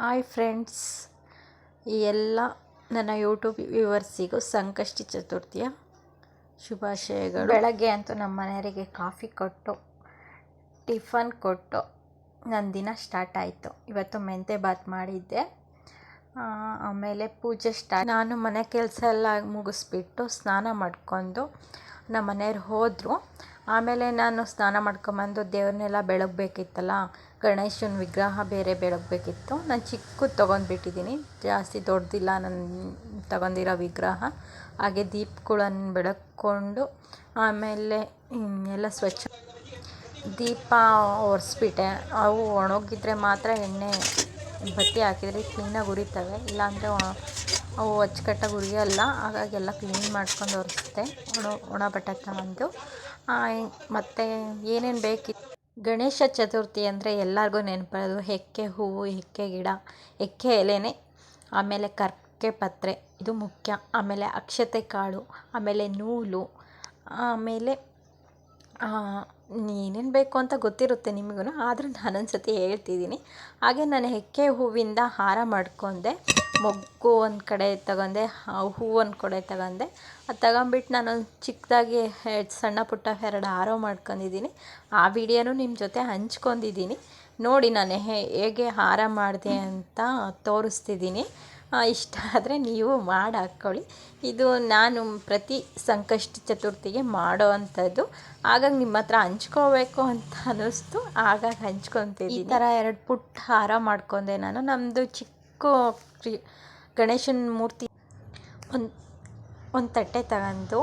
Hi friends. ಈ ಎಲ್ಲ ನನ್ನ ಯೂಟ್ಯೂಬ್ ವ್ಯೂವರ್ಸಿಗೂ ಸಂಕಷ್ಟಿ ಚತುರ್ಥಿಯ ಶುಭಾಶಯಗಳು. ಬೆಳಗ್ಗೆ ಅಂತೂ ನಮ್ಮ ಮನೆಯವರಿಗೆ ಕಾಫಿ ಕೊಟ್ಟು, ಟಿಫನ್ ಕೊಟ್ಟು ನನ್ನ ದಿನ ಸ್ಟಾರ್ಟ್ ಆಯಿತು. ಇವತ್ತು ಮೆಂತೆ ಬಾತ್ ಮಾಡಿದ್ದೆ. ಆಮೇಲೆ ಪೂಜೆ ಸ್ಟಾರ್ಟ್. ನಾನು ಮನೆ ಕೆಲಸ ಎಲ್ಲ ಮುಗಿಸ್ಬಿಟ್ಟು ಸ್ನಾನ ಮಾಡ್ಕೊಂಡು ನಮ್ಮ ಮನೆಯವ್ರು ಹೋದರು. ಆಮೇಲೆ ನಾನು ಸ್ನಾನ ಮಾಡ್ಕೊಂಬಂದು ದೇವ್ರನ್ನೆಲ್ಲ ಬೆಳಗಬೇಕಿತ್ತಲ್ಲ ಗಣೇಶನ ವಿಗ್ರಹ ಬೇರೆ ಬೆಳಗಬೇಕಿತ್ತು ನಾನು ಚಿಕ್ಕದು ತೊಗೊಂಡ್ಬಿಟ್ಟಿದ್ದೀನಿ. ಜಾಸ್ತಿ ದೊಡ್ಡದಿಲ್ಲ ನಾನು ತಗೊಂಡಿರೋ ವಿಗ್ರಹ. ಹಾಗೆ ದೀಪಗಳನ್ನು ಬೆಳಗ್ಕೊಂಡು ಆಮೇಲೆ ಎಲ್ಲ ಸ್ವಚ್ಛ ದೀಪ ಒರೆಸ್ಬಿಟ್ಟೆ. ಅವು ಒಣಗಿದ್ರೆ ಮಾತ್ರ ಎಣ್ಣೆ ಬತ್ತಿ ಹಾಕಿದರೆ ಕ್ಲೀನಾಗಿ ಉರಿತವೆ. ಇಲ್ಲಾಂದರೆ ಅವು ಅಚ್ಚುಕಟ್ಟಾಗಿ ಉರಿಯಲ್ಲ. ಹಾಗಾಗಿ ಎಲ್ಲ ಕ್ಲೀನ್ ಮಾಡ್ಕೊಂಡು ಒರೆಸ್ದೆ. ಒಣ ಒಣ ಬಟ್ಟೆ ತಗೊಂಡು. ಮತ್ತು ಏನೇನು ಬೇಕಿತ್ತು? ಗಣೇಶ ಚತುರ್ಥಿ ಅಂದರೆ ಎಲ್ಲರಿಗೂ ನೆನಪಿರೋದು ಹೆಕ್ಕೆ ಹೂವು, ಹೆಕ್ಕೆ ಗಿಡ, ಹೆಕ್ಕೆ ಎಲೆನೇ, ಆಮೇಲೆ ಕರ್ಕೆ ಪತ್ರೆ, ಇದು ಮುಖ್ಯ. ಆಮೇಲೆ ಅಕ್ಷತೆ ಕಾಳು, ಆಮೇಲೆ ನೂಲು, ಆಮೇಲೆ ಏನೇನು ಬೇಕು ಅಂತ ಗೊತ್ತಿರುತ್ತೆ ನಿಮಗೂ ಆದರೂ ನಾನೊಂದು ಸತಿ ಹೇಳ್ತಿದ್ದೀನಿ. ಹಾಗೆ ನಾನು ಹೆಕ್ಕೆ ಹೂವಿಂದ ಹಾರ ಮಾಡ್ಕೊಂಡೆ. ಮೊಗ್ಗು ಒಂದು ಕಡೆ ತಗೊಂಡೆ ಹೂವು ಒಂದು ಕಡೆ ತಗೊಂಡೆ. ಅದು ತಗೊಂಬಿಟ್ಟು ನಾನು ಚಿಕ್ಕದಾಗಿ ಸಣ್ಣ ಪುಟ್ಟ ಎರಡು ಆರೋ ಮಾಡ್ಕೊಂಡಿದ್ದೀನಿ ಆ ವಿಡಿಯೋನು ನಿಮ್ಮ ಜೊತೆ ಹಂಚ್ಕೊಂಡಿದ್ದೀನಿ ನೋಡಿ ನಾನು ಹೇಗೆ ಹಾರ ಮಾಡಿದೆ ಅಂತ ತೋರಿಸ್ತಿದ್ದೀನಿ ಇಷ್ಟ ಆದರೆ ನೀವು ಮಾಡಿ ಹಾಕ್ಕೊಳ್ಳಿ ಇದು ನಾನು ಪ್ರತಿ ಸಂಕಷ್ಟ ಚತುರ್ಥಿಗೆ ಮಾಡೋ ಅಂಥದ್ದು. ಹಾಗಾಗಿ ನಿಮ್ಮ ಹತ್ರ ಹಂಚ್ಕೋಬೇಕು ಅಂತ ಅನ್ನಿಸ್ತು. ಹಾಗಾಗಿ ಹಂಚ್ಕೊತಿದ್ದೀನಿ ಈ ಥರ ಎರಡು ಪುಟ್ಟ ಹಾರ ಮಾಡ್ಕೊಂಡೆ ನಾನು. ನಮ್ಮದು ಚಿಕ್ಕ ಕ್ರಿ- ಗಣೇಶನ ಮೂರ್ತಿ ಒಂದು ಒಂದು ತಟ್ಟೆ ತಗೊಂಡು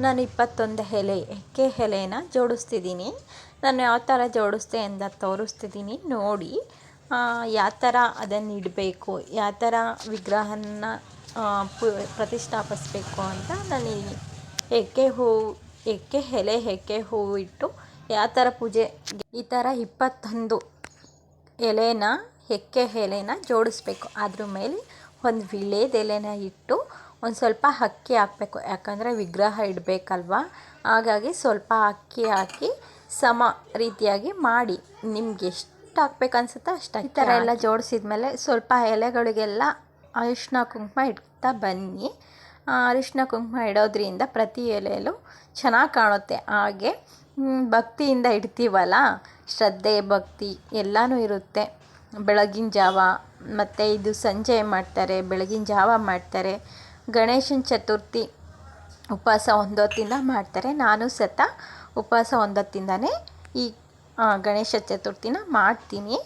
ನಾನು ಇಪ್ಪತ್ತೊಂದು ಎಲೆ ಎಕ್ಕೆ ಎಲೆನ ಜೋಡಿಸ್ತಿದ್ದೀನಿ. ನಾನು ಯಾವ ಥರ ಜೋಡಿಸ್ದೆ ಅಂತ ತೋರಿಸ್ತಿದ್ದೀನಿ ನೋಡಿ. ಯಾವ ಥರ ಅದನ್ನು ಇಡಬೇಕು, ಯಾವ ಥರ ವಿಗ್ರಹನ ಪ್ರತಿಷ್ಠಾಪಿಸ್ಬೇಕು ಅಂತ ನಾನು ಎಕ್ಕೆ ಹೂವು ಎಕ್ಕೆ ಎಲೆ ಎಕ್ಕೆ ಹೂವು ಇಟ್ಟು ಯಾವ ಥರ ಪೂಜೆ, ಈ ಥರ ಇಪ್ಪತ್ತೊಂದು ಎಲೆನ ಎಕ್ಕೆ ಎಲೆನ ಜೋಡಿಸ್ಬೇಕು. ಅದ್ರ ಮೇಲೆ ಒಂದು ವಿಳೆದೆಲೆನ ಇಟ್ಟು ಒಂದು ಸ್ವಲ್ಪ ಅಕ್ಕಿ ಹಾಕಬೇಕು. ಯಾಕಂದರೆ ವಿಗ್ರಹ ಇಡಬೇಕಲ್ವ? ಹಾಗಾಗಿ ಸ್ವಲ್ಪ ಅಕ್ಕಿ ಹಾಕಿ ಸಮ ರೀತಿಯಾಗಿ ಮಾಡಿ. ನಿಮ್ಗೆ ಎಷ್ಟು ಹಾಕ್ಬೇಕು ಅನ್ಸುತ್ತೋ ಅಷ್ಟು ಈ ಥರ ಎಲ್ಲ ಜೋಡಿಸಿದ್ಮೇಲೆ ಸ್ವಲ್ಪ ಎಲೆಗಳಿಗೆಲ್ಲ ಅರಿಶಿನ ಕುಂಕುಮ ಇಡ್ತಾ ಬನ್ನಿ. ಆ, ಅರಿಶಿನ ಕುಂಕುಮ ಇಡೋದ್ರಿಂದ ಪ್ರತಿ ಎಲೆಯಲ್ಲೂ ಚೆನ್ನಾಗಿ ಕಾಣುತ್ತೆ. ಹಾಗೆ ಭಕ್ತಿಯಿಂದ ಇಡ್ತೀವಲ್ಲ? ಶ್ರದ್ಧೆ ಭಕ್ತಿ ಎಲ್ಲನೂ ಇರುತ್ತೆ. ಬೆಳಗಿನ ಜಾವ, ಮತ್ತು ಇದು ಸಂಜೆ ಮಾಡ್ತಾರೆ, ಬೆಳಗಿನ ಜಾವ ಮಾಡ್ತಾರೆ. ಗಣೇಶನ ಚತುರ್ಥಿ ಉಪವಾಸ ಒಂದೊತ್ತಿಂದ ಮಾಡ್ತಾರೆ. ನಾನು ಸತ ಉಪವಾಸ ಒಂದೊತ್ತಿಂದನೇ ಈ ಗಣೇಶ ಚತುರ್ಥಿನ ಮಾಡ್ತೀನಿ.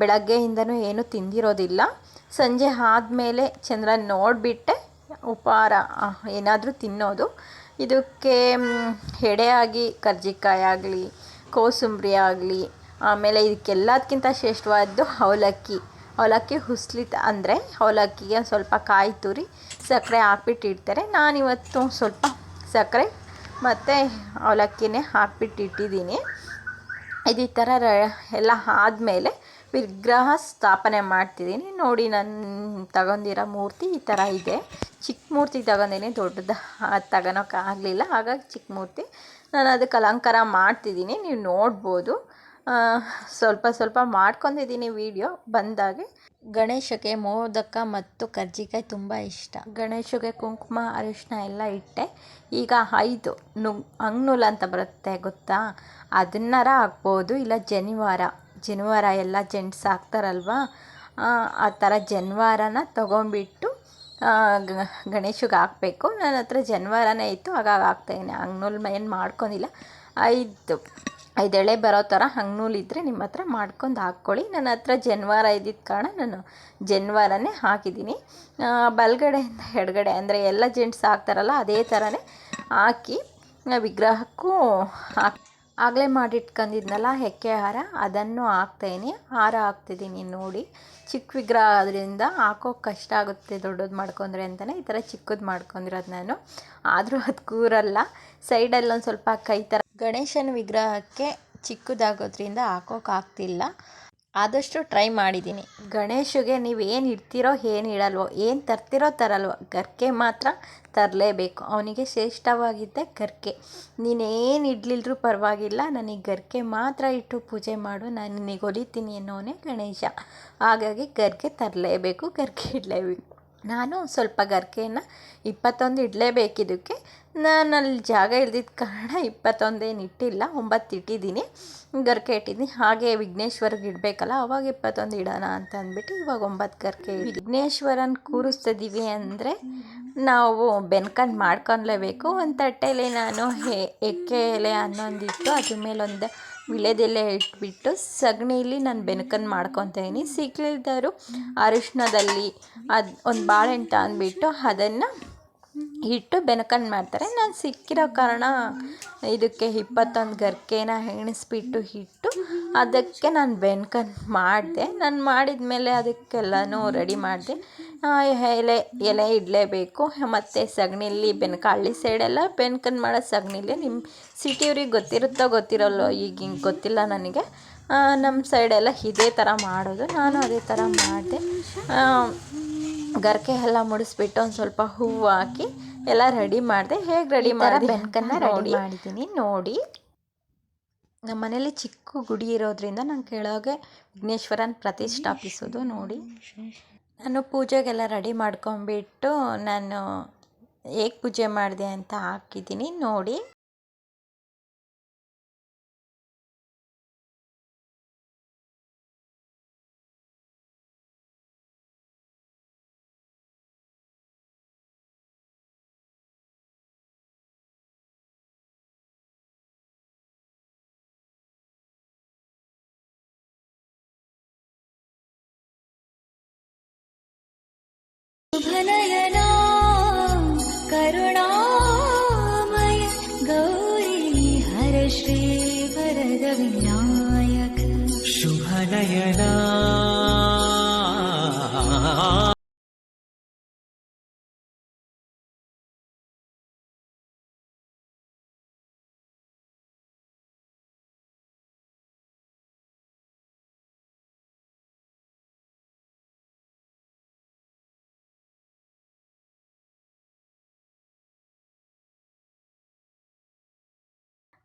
ಬೆಳಗ್ಗೆಯಿಂದನೂ ಏನೂ ತಿಂದಿರೋದಿಲ್ಲ. ಸಂಜೆ ಆದಮೇಲೆ ಚಂದ್ರ ನೋಡಿಬಿಟ್ಟೆ, ಉಪಹಾರ ಏನಾದರೂ ತಿನ್ನೋದು. ಇದಕ್ಕೆ ಎಡೆಯಾಗಿ ಕರ್ಜಿಕಾಯಿ ಆಗಲಿ, ಕೋಸಂಬರಿ ಆಗಲಿ ಆಮೇಲೆ ಇದಕ್ಕೆಲ್ಲದಕ್ಕಿಂತ ಶ್ರೇಷ್ಠವಾದ್ದು ಅವಲಕ್ಕಿ. ಅವಲಕ್ಕಿ ಹುಸ್ಲಿ ಅಂದರೆ ಅವಲಕ್ಕಿಗೆ ಸ್ವಲ್ಪ ಕಾಯಿ ತುರಿ, ಸಕ್ಕರೆ ಹಾಕ್ಬಿಟ್ಟು ಇಡ್ತಾರೆ ನಾನಿವತ್ತು ಸ್ವಲ್ಪ ಸಕ್ಕರೆ ಮತ್ತು ಅವಲಕ್ಕಿನೇ ಹಾಕ್ಬಿಟ್ಟು ಇಟ್ಟಿದ್ದೀನಿ ಇದು ಈ ಥರ ಎಲ್ಲ ಆದಮೇಲೆ ವಿಗ್ರಹ ಸ್ಥಾಪನೆ ಮಾಡ್ತಿದ್ದೀನಿ. ನೋಡಿ ನಾನು ತಗೊಂಡಿರೋ ಮೂರ್ತಿ ಈ ಥರ ಇದೆ. ಚಿಕ್ಕ ಮೂರ್ತಿ ತಗೊಂಡಿನಿ, ದೊಡ್ಡದು ತಗೊಳಕ್ಕೆ ಆಗಲಿಲ್ಲ. ಹಾಗಾಗಿ ಚಿಕ್ಕ ಮೂರ್ತಿ. ನಾನು ಅದಕ್ಕೆ ಅಲಂಕಾರ ಮಾಡ್ತಿದ್ದೀನಿ. ನೀವು ನೋಡ್ಬೋದು. ಸ್ವಲ್ಪ ಸ್ವಲ್ಪ ಮಾಡ್ಕೊಂಡಿದ್ದೀನಿ ವಿಡಿಯೋ. ಬಂದಾಗೆ ಗಣೇಶಕ್ಕೆ ಮೋದಕ ಮತ್ತು ಕರ್ಜಿಕಾಯಿ ತುಂಬ ಇಷ್ಟ. ಗಣೇಶಗೆ ಕುಂಕುಮ ಅರಿಶಿನ ಎಲ್ಲ ಇಟ್ಟೆ. ಈಗ ಐದು ನು ಹಂಗ್ನೂಲ್ ಅಂತ ಬರುತ್ತೆ ಗೊತ್ತಾ? ಅದನ್ನಾರ ಹಾಕ್ಬೋದು ಇಲ್ಲ ಜನಿವಾರ. ಜನಿವಾರ ಎಲ್ಲ ಜೆಂಟ್ಸ್ ಹಾಕ್ತಾರಲ್ವಾ? ಆ, ಆ ಥರ ಜನಿವಾರನ ತೊಗೊಂಬಿಟ್ಟು ಗಣೇಶಗೆ ಹಾಕಬೇಕು. ನನ್ನ ಹತ್ರ ಜನಿವಾರನೇ ಇತ್ತು ಹಾಗಾಗಿ ಹಾಕ್ತಾಯಿದ್ದೀನಿ ಅಂಗ್ನೂಲ್ ಏನು ಮಾಡ್ಕೊಂಡಿಲ್ಲ. ಐದು. ಐದು ಎಳೆ ಬರೋ ಥರ ಹಂಗ್ನೂಲ್ ಇದ್ದರೆ ನಿಮ್ಮ ಹತ್ರ ಮಾಡ್ಕೊಂಡು ಹಾಕ್ಕೊಳ್ಳಿ. ನನ್ನ ಹತ್ರ ಜನ್ವಾರ ಇದ್ದಿದ್ದ ಕಾರಣ ನಾನು ಜನ್ವಾರನೇ ಹಾಕಿದ್ದೀನಿ. ಬಲಗಡೆಯಿಂದ ಎಡಗಡೆ ಅಂದರೆ ಎಲ್ಲ ಜೆಂಟ್ಸ್ ಹಾಕ್ತಾರಲ್ಲ ಅದೇ ಥರನೇ ಹಾಕಿ ವಿಗ್ರಹಕ್ಕೂ ಹಾಕ್, ಆಗಲೇ ಮಾಡಿಟ್ಕೊಂಡಿದ್ನಲ್ಲ ಹೆಕ್ಕೆ ಹಾರ, ಅದನ್ನು ಹಾಕ್ತಾಯಿನಿ ಹಾರ ಹಾಕ್ತಿದ್ದೀನಿ ನೋಡಿ. ಚಿಕ್ಕ ವಿಗ್ರಹ ಆದ್ದರಿಂದ ಹಾಕೋಕೆ ಕಷ್ಟ ಆಗುತ್ತೆ ದೊಡ್ಡದು ಮಾಡ್ಕೊಂಡ್ರೆ ಅಂತಲೇ ಈ ಥರ ಚಿಕ್ಕದು ಮಾಡ್ಕೊಂಡಿರೋದು ನಾನು. ಆದರೂ ಅದು ಕೂರಲ್ಲ ಸೈಡಲ್ಲಿ ಒಂದು ಸ್ವಲ್ಪ ಕೈ ಥರ ಗಣೇಶನ ವಿಗ್ರಹಕ್ಕೆ ಚಿಕ್ಕದಾಗೋದ್ರಿಂದ ಹಾಕೋಕ್ಕಾಗ್ತಿಲ್ಲ ಆದಷ್ಟು ಟ್ರೈ ಮಾಡಿದ್ದೀನಿ ಗಣೇಶಗೆ ನೀವು ಏನು ಇಡ್ತೀರೋ, ಏನು ಇಡಲ್ವೋ, ಏನು ತರ್ತಿರೋ ತರಲ್ವೋ, ಗರ್ಕೆ ಮಾತ್ರ ತರಲೇಬೇಕು. ಅವನಿಗೆ ಶ್ರೇಷ್ಠವಾಗಿದ್ದೆ ಗರ್ಕೆ. ನೀನೇನು ಇಡ್ಲಿಲ್ಲರೂ ಪರವಾಗಿಲ್ಲ, ನನಗೆ ಗರ್ಕೆ ಮಾತ್ರ ಇಟ್ಟು ಪೂಜೆ ಮಾಡು. ನಾನು ನಿನಗೆ ಹೊಲಿತೀನಿ ಅನ್ನೋನೇ ಗಣೇಶ. ಹಾಗಾಗಿ ಗರ್ಕೆ ತರಲೇಬೇಕು, ಗರ್ಕೆ ಇಡಲೇಬೇಕು. ನಾನು ಸ್ವಲ್ಪ ಗರ್ಕೆಯನ್ನು ಇಪ್ಪತ್ತೊಂದು ಇಡಲೇಬೇಕಿದ್ದಕ್ಕೆ ನಾನು ಅಲ್ಲಿ ಜಾಗ ಇಲ್ದಿದ್ದ ಕಾರಣ ಇಪ್ಪತ್ತೊಂದೇನು ಇಟ್ಟಿಲ್ಲ, ಒಂಬತ್ತು ಇಟ್ಟಿದ್ದೀನಿ. ಗರ್ಕೆ ಇಟ್ಟಿದ್ದೀನಿ. ಹಾಗೆ ವಿಘ್ನೇಶ್ವರ್ಗೆ ಇಡಬೇಕಲ್ಲ, ಅವಾಗ ಇಪ್ಪತ್ತೊಂದು ಇಡೋಣ ಅಂತ ಅಂದ್ಬಿಟ್ಟು ಇವಾಗ ಒಂಬತ್ತು ಗರ್ಕೆ ವಿಘ್ನೇಶ್ವರನ ಕೂರಿಸ್ತಿದ್ದೀವಿ ಅಂದರೆ ನಾವು ಬೆನ್ಕಂಡು ಮಾಡ್ಕೊಳ್ಲೇಬೇಕು. ಒಂದು ತಟ್ಟೆಯಲ್ಲಿ ನಾನು ಎಕ್ಕೆ ಎಲೆ ಅನ್ನೊಂದಿಟ್ಟು ಅದ್ರ ಮೇಲೊಂದು ವಿಳೆದೆಲೆ ಇಟ್ಬಿಟ್ಟು ಸಗಣಿಲಿ ನಾನು ಬೆನ್ಕನ್ನು ಮಾಡ್ಕೊತಾಯಿನಿ ಸಿಗ್ಲಿಲ್ದವರು ಅರಿಶಿನದಲ್ಲಿ ಅದು ಒಂದು ಬಾಳೆಹಣ್ಣು ತಂದುಬಿಟ್ಟು ಅದನ್ನು ಇಟ್ಟು ಬೆನಕನ್ನು ಮಾಡ್ತಾರೆ. ನಾನು ಸಿಕ್ಕಿರೋ ಕಾರಣ ಇದಕ್ಕೆ ಇಪ್ಪತ್ತೊಂದು ಗರಿಕೆನ ಎಣಿಸ್ಬಿಟ್ಟು ಇಟ್ಟು ಅದಕ್ಕೆ ನಾನು ಬೆನ್ಕನ್ನು ಮಾಡಿದೆ. ನಾನು ಮಾಡಿದ ಮೇಲೆ ಅದಕ್ಕೆಲ್ಲನೂ ರೆಡಿ ಮಾಡಿದೆ. ಎಲೆ ಎಲೆ ಇಡಲೇಬೇಕು. ಮತ್ತು ಸಗಣಿಲಿ ಬೆನ್ಕ ಹಳ್ಳಿ ಸೈಡೆಲ್ಲ ಬೆನ್ಕನ್ನು ಮಾಡೋ ಸಗಣಿಲಿ ನಿಮ್ಮ ಸಿಟಿಯವ್ರಿಗೆ ಗೊತ್ತಿರುತ್ತೋ ಗೊತ್ತಿರಲ್ಲೋ ಈಗ ಹಿಂಗೆ ಗೊತ್ತಿಲ್ಲ ನನಗೆ. ನಮ್ಮ ಸೈಡೆಲ್ಲ ಇದೇ ಥರ ಮಾಡೋದು. ನಾನು ಅದೇ ಥರ ಮಾಡಿದೆ. ಗರಿಕೆ ಎಲ್ಲ ಮುಡಿಸ್ಬಿಟ್ಟು ಒಂದು ಸ್ವಲ್ಪ ಹೂವು ಹಾಕಿ ಎಲ್ಲ ರೆಡಿ ಮಾಡಿದೆ. ಹೇಗೆ ರೆಡಿ ಮಾಡಿ ಬೆನ್ಕನ್ನು ರೆಡಿ ಮಾಡಿದ್ದೀನಿ ನೋಡಿ. ನಮ್ಮ ಮನೇಲಿ ಚಿಕ್ಕ ಗುಡಿ ಇರೋದ್ರಿಂದ ನಾನು ಕೆಳಗೆ ವಿಘ್ನೇಶ್ವರನ ಪ್ರತಿಷ್ಠಾಪಿಸೋದು ನೋಡಿ. ನಾನು ಪೂಜೆಗೆಲ್ಲ ರೆಡಿ ಮಾಡ್ಕೊಂಬಿಟ್ಟು ನಾನು ಹೇಗೆ ಪೂಜೆ ಮಾಡಿದೆ ಅಂತ ಹಾಕಿದ್ದೀನಿ ನೋಡಿ. Hello.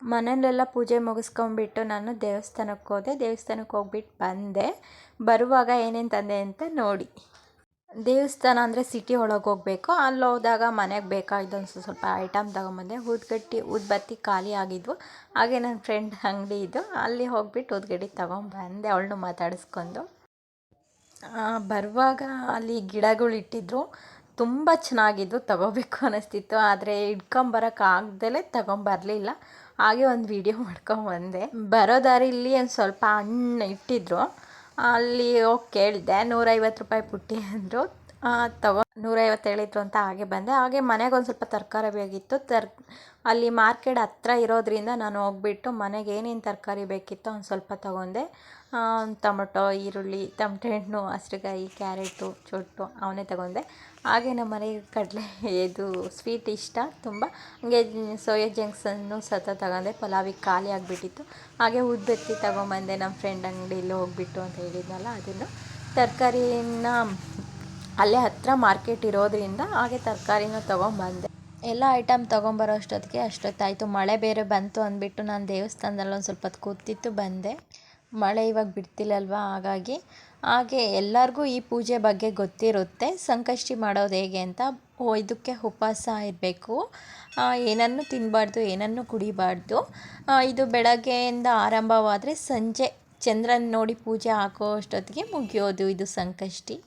ಮನೆಯಲ್ಲೆಲ್ಲ ಪೂಜೆ ಮುಗಿಸ್ಕೊಂಬಿಟ್ಟು ನಾನು ದೇವಸ್ಥಾನಕ್ಕೆ ಹೋದೆ. ದೇವಸ್ಥಾನಕ್ಕೆ ಹೋಗ್ಬಿಟ್ಟು ಬಂದೆ. ಬರುವಾಗ ಏನೇನು ತಂದೆ ಅಂತ ನೋಡಿ. ದೇವಸ್ಥಾನ ಅಂದರೆ ಸಿಟಿ ಒಳಗೆ ಹೋಗಬೇಕು. ಅಲ್ಲಿ ಹೋದಾಗ ಮನೆಗೆ ಬೇಕಾಗಿದ್ದು ಒಂದು ಸ್ವಲ್ಪ ಐಟಮ್ ತೊಗೊಂಬಂದೆ. ಊದ್ಗಡ್ಡಿ ಊದ್ಬತ್ತಿ ಖಾಲಿ ಆಗಿದ್ವು. ಹಾಗೆ ನನ್ನ ಫ್ರೆಂಡ್ ಅಂಗಡಿ ಇದ್ದು ಅಲ್ಲಿ ಹೋಗ್ಬಿಟ್ಟು ಊದ್ಗಡ್ಡಿ ತೊಗೊಂಬಂದೆ, ಅವಳನ್ನು ಮಾತಾಡಿಸ್ಕೊಂಡು. ಬರುವಾಗ ಅಲ್ಲಿ ಗಿಡಗಳು ಇಟ್ಟಿದ್ರು. ತುಂಬ ಚೆನ್ನಾಗಿದ್ದು ತಗೋಬೇಕು ಅನ್ನಿಸ್ತಿತ್ತು ಆದರೆ ಇಟ್ಕೊಂಬರೋಕ್ಕಾಗ್ದಲೇ ತಗೊಂಬರಲಿಲ್ಲ. ಹಾಗೆ ಒಂದು ವೀಡಿಯೋ ಮಾಡ್ಕೊಂಬಂದೆ ಬರೋ ದಾರಿಲಿ ಒಂದು ಸ್ವಲ್ಪ ಹಣ್ಣು ಇಟ್ಟಿದ್ರು. ಅಲ್ಲಿ ಹೋಗಿ ಕೇಳಿದೆ, ನೂರೈವತ್ತು ರೂಪಾಯಿ ಪುಟ್ಟಿ ಅಂದರು. ತಗೋ ನೂರೈವತ್ತು ಹೇಳಿದ್ರು ಅಂತ ಹಾಗೆ ಬಂದೆ. ಹಾಗೆ ಮನೆಗೆ ಒಂದು ಸ್ವಲ್ಪ ತರಕಾರಿ ಬೇಕಿತ್ತು. ತರ್, ಅಲ್ಲಿ ಮಾರ್ಕೆಟ್ ಹತ್ರ ಇರೋದ್ರಿಂದ ನಾನು ಹೋಗ್ಬಿಟ್ಟು ಮನೆಗೆ ಏನೇನು ತರಕಾರಿ ಬೇಕಿತ್ತು ಒಂದು ಸ್ವಲ್ಪ ತೊಗೊಂಡೆ. ಟೊಮೊಟೊ, ಈರುಳ್ಳಿ ತಮಟೆ ಹಣ್ಣು ಹಸ್ರುಗಾಯಿ ಕ್ಯಾರೆಟು, ಚೊಟ್ಟು ಅವನ್ನೇ ತಗೊಂಡೆ. ಹಾಗೆ ನಮ್ಮ ಮನೆಗೆ ಕಡಲೆ ಇದು ಸ್ವೀಟ್ ಇಷ್ಟ ತುಂಬ. ಹಾಗೆ ಸೋಯಾ ಜಂಕ್ಸನ್ನು ಸತ ತಗೊಂಡೆ. ಪಲಾವಿಗೆ ಖಾಲಿ ಆಗಿಬಿಟ್ಟಿತ್ತು. ಹಾಗೆ ಉದ್ಬತ್ತಿ ತಗೊಂಬಂದೆ ನಮ್ಮ ಫ್ರೆಂಡ್ ಅಂಗಡಿಯಲ್ಲಿ ಹೋಗ್ಬಿಟ್ಟು ಅಂತ ಹೇಳಿದ್ನಲ್ಲ, ಅದನ್ನು ತರಕಾರಿನ ಅಲ್ಲೇ ಹತ್ತಿರ ಮಾರ್ಕೆಟ್ ಇರೋದ್ರಿಂದ ಹಾಗೆ ತರಕಾರಿನ ತೊಗೊಂಬಂದೆ. ಎಲ್ಲ ಐಟಮ್ ತೊಗೊಂಬರೋ ಅಷ್ಟೊತ್ತಿಗೆ ಅಷ್ಟೊತ್ತಾಯಿತು ಮಳೆ ಬೇರೆ ಬಂತು ಅಂದ್ಬಿಟ್ಟು ನಾನು ದೇವಸ್ಥಾನದಲ್ಲಿ ಒಂದು ಸ್ವಲ್ಪ ಹೊತ್ತು ಕೂತಿತ್ತು, ಬಂದೆ. ಮಳೆ ಇವಾಗ ಬಿಡ್ತಿಲ್ಲಲ್ವಾ ಹಾಗಾಗಿ. ಹಾಗೆ ಎಲ್ಲರಿಗೂ ಈ ಪೂಜೆ ಬಗ್ಗೆ ಗೊತ್ತಿರುತ್ತೆ. ಸಂಕಷ್ಟಿ ಮಾಡೋದು ಹೇಗೆ ಅಂತ ಇದಕ್ಕೆ ಉಪವಾಸ ಇರಬೇಕು. ಏನನ್ನು ತಿನ್ನಬಾರ್ದು ಏನನ್ನು ಕುಡಿಬಾರ್ದು. ಇದು ಬೆಳಗ್ಗೆಯಿಂದ ಆರಂಭವಾದರೆ ಸಂಜೆ. ಚಂದ್ರನ ನೋಡಿ ಪೂಜೆ ಹಾಕೋ ಅಷ್ಟೊತ್ತಿಗೆ ಮುಗಿಯೋದು ಇದು ಸಂಕಷ್ಟಿ.